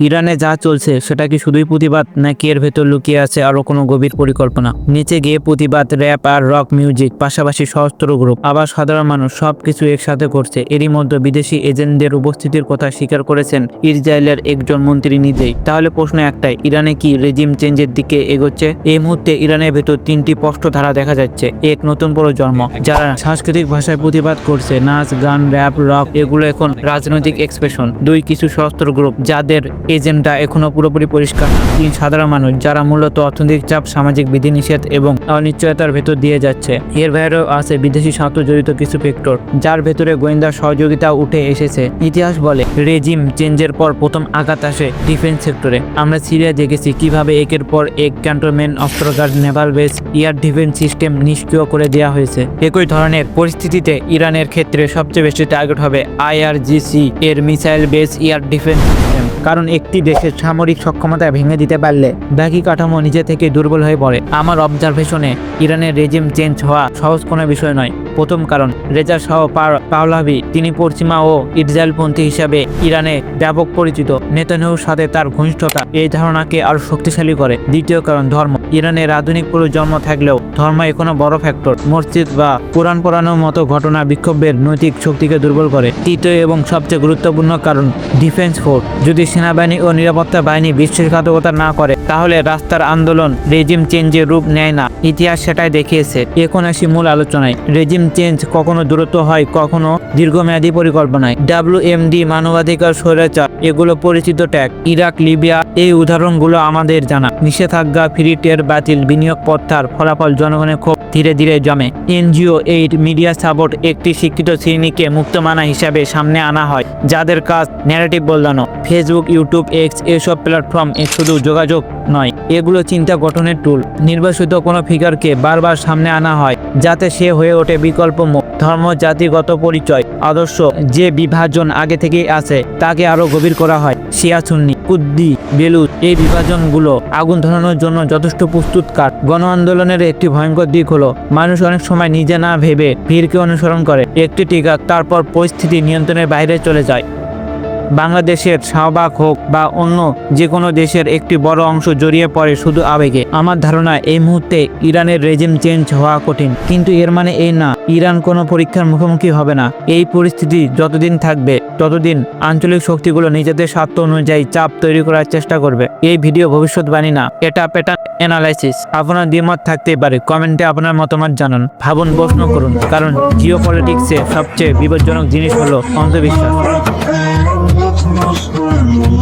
ইরানে যা চলছে, সেটা কি শুধুই প্রতিবাদ, নাকি এর ভেতর লুকিয়ে আছে আরও কোনো গভীর পরিকল্পনা? নিচে গিয়ে প্রতিবাদ, র্যাপ আর রক মিউজিক, পাশাপাশি সশস্ত্র গ্রুপ। আবার সাধারণ মানুষ সবকিছু একসাথে করছে। এরই মধ্যে বিদেশি এজেন্টদের উপস্থিতির কথা স্বীকার করেছেন ইসরায়েলের একজন মন্ত্রী নিজেই। তাহলে প্রশ্ন একটাই, ইরানে কি রেজিম চেঞ্জের দিকে এগোচ্ছে? এই মুহূর্তে ইরানের ভেতর তিনটি স্পষ্ট ধারা দেখা যাচ্ছে। এক নতুন প্রজন্ম, যারা সাংস্কৃতিক ভাষায় প্রতিবাদ করছে, নাচ, গান, র্যাপ, রক, এগুলো এখন রাজনৈতিক এক্সপ্রেশন। দুই কিছু সশস্ত্র গ্রুপ, যাদের এজেন্ডা এখনও পুরোপুরি পরিষ্কার। তিন সাধারণ মানুষ, যারা মূলত অর্থনৈতিক চাপ, সামাজিক বিধিনিষেধ এবং অনিশ্চয়তার ভেতর দিয়ে যাচ্ছে। এর বাইরেও আছে বিদেশি স্বার্থ জড়িত কিছু ফ্যাক্টর যার ভেতরে গোয়েন্দা সহযোগিতা উঠে এসেছে। ইতিহাস বলে, রেজিম চেঞ্জের পর প্রথম আঘাত আসে ডিফেন্স সেক্টরে। আমরা সিরিয়া দেখেছি কীভাবে একের পর এক cantonment অস্ত্রগার naval base air defence system নিষ্ক্রিয় করে দেওয়া হয়েছে। একই ধরনের পরিস্থিতিতে ইরানের ক্ষেত্রে সবচেয়ে বেশি টার্গেট হবে আইআরজিসি এর মিসাইল বেস এয়ার ডিফেন্স। কারণ একটি দেশের সামরিক সক্ষমতা ভেঙে দিতে পারলে বাকি কাঠামো নিজে থেকে দুর্বল হয়ে পড়ে। আমার অবজারভেশনে ইরানের রেজিম চেঞ্জ হওয়া সহজ কোনো বিষয় নয়। প্রথম কারণ রেজা শাহ পাহলাভি তিনি পশ্চিমা ও ইসরায়েলপন্থী হিসাবে ইরানে ব্যাপক পরিচিত। নেতানিয়াহুর সাথে তার ঘনিষ্ঠতা এই ধারণাকে আরও শক্তিশালী করে। দ্বিতীয় কারণ, ধর্ম। ইরানের আধুনিক জন্ম থাকলেও ধর্ম এখনও বড় ফ্যাক্টর মসজিদ বা কোরআন পড়ানোর মতো ঘটনা বিক্ষোভের নৈতিক শক্তিকে দুর্বল করে। তৃতীয় এবং সবচেয়ে গুরুত্বপূর্ণ কারণ ডিফেন্স ফোর্স যদি সেনাবাহিনী ও নিরাপত্তা বাহিনী বিশ্বাসঘাতকতা না করে, তাহলে রাস্তার আন্দোলন রেজিম চেঞ্জের রূপ নেয় না। ইতিহাস সেটাই দেখিয়েছে। এখন আসি মূল আলোচনায় রেজিম চেঞ্জ কখনো দূরত্ব হয়, কখনো দীর্ঘমেয়াদী পরিকল্পনায়। ডাব্লিউএমডি মানবাধিকার স্বৈরাচার, এগুলো পরিচিত ট্যাগ। ইরাক, লিবিয়া, এই উদাহরণগুলো আমাদের জানা। নিষেধাজ্ঞা, ফ্রি টের বাতিল, বিনিয়োগ, প্রত্যাহার, ফলাফল জনগণের ক্ষোভ ধীরে ধীরে জমে। এনজিও এইড মিডিয়া সাপোর্ট একটি শিক্ষিত শ্রেণীকে মুক্তমানা হিসাবে সামনে আনা হয়, যাদের কাজ ন্যারেটিভ বদলানো। ফেসবুক ইউটিউব এক্স এসব প্ল্যাটফর্ম শুধু যোগাযোগ নয় এগুলো চিন্তা গঠনের টুল নির্বাসিত কোনো ফিগারকে বারবার সামনে আনা হয়, যাতে সে হয়ে ওঠে বিকল্প মুখ ধর্ম, জাতিগত পরিচয়, আদর্শ যে বিভাজন আগে থেকেই আছে, তাকে আরও গভীর করা হয়। শিয়া, সুন্নি, কুদ্দি বেলুদ এই বিভাজনগুলো আগুন ধরানোর জন্য যথেষ্ট প্রস্তুতকার। গণ আন্দোলনের একটি ভয়ঙ্কর দিক হলো, মানুষ অনেক সময় নিজে না ভেবে ভিড়কে অনুসরণ করে। একটি টিকা তারপর পরিস্থিতি নিয়ন্ত্রণের বাইরে চলে যায়। বাংলাদেশের শাহবাগ হোক বা অন্য যে কোনো দেশের একটি বড় অংশ জড়িয়ে পড়ে শুধু আবেগে। আমার ধারণা, এই মুহূর্তে ইরানের রেজিম চেঞ্জ হওয়া কঠিন। কিন্তু এর মানে এই না, ইরান কোনো পরীক্ষার মুখোমুখি হবে না। এই পরিস্থিতি যতদিন থাকবে, ততদিন আঞ্চলিক শক্তিগুলো নিজেদের স্বার্থ অনুযায়ী চাপ তৈরি করার চেষ্টা করবে। এই ভিডিও ভবিষ্যৎবাণী না, এটা প্যাটার্ন অ্যানালাইসিস আপনার দ্বিমত থাকতেই পারে, কমেন্টে আপনার মতামত জানান। ভাবুন, প্রশ্ন করুন, কারণ জিও পলিটিক্সে সবচেয়ে বিপজ্জনক জিনিস হলো অন্ধবিশ্বাস। Nasıl olur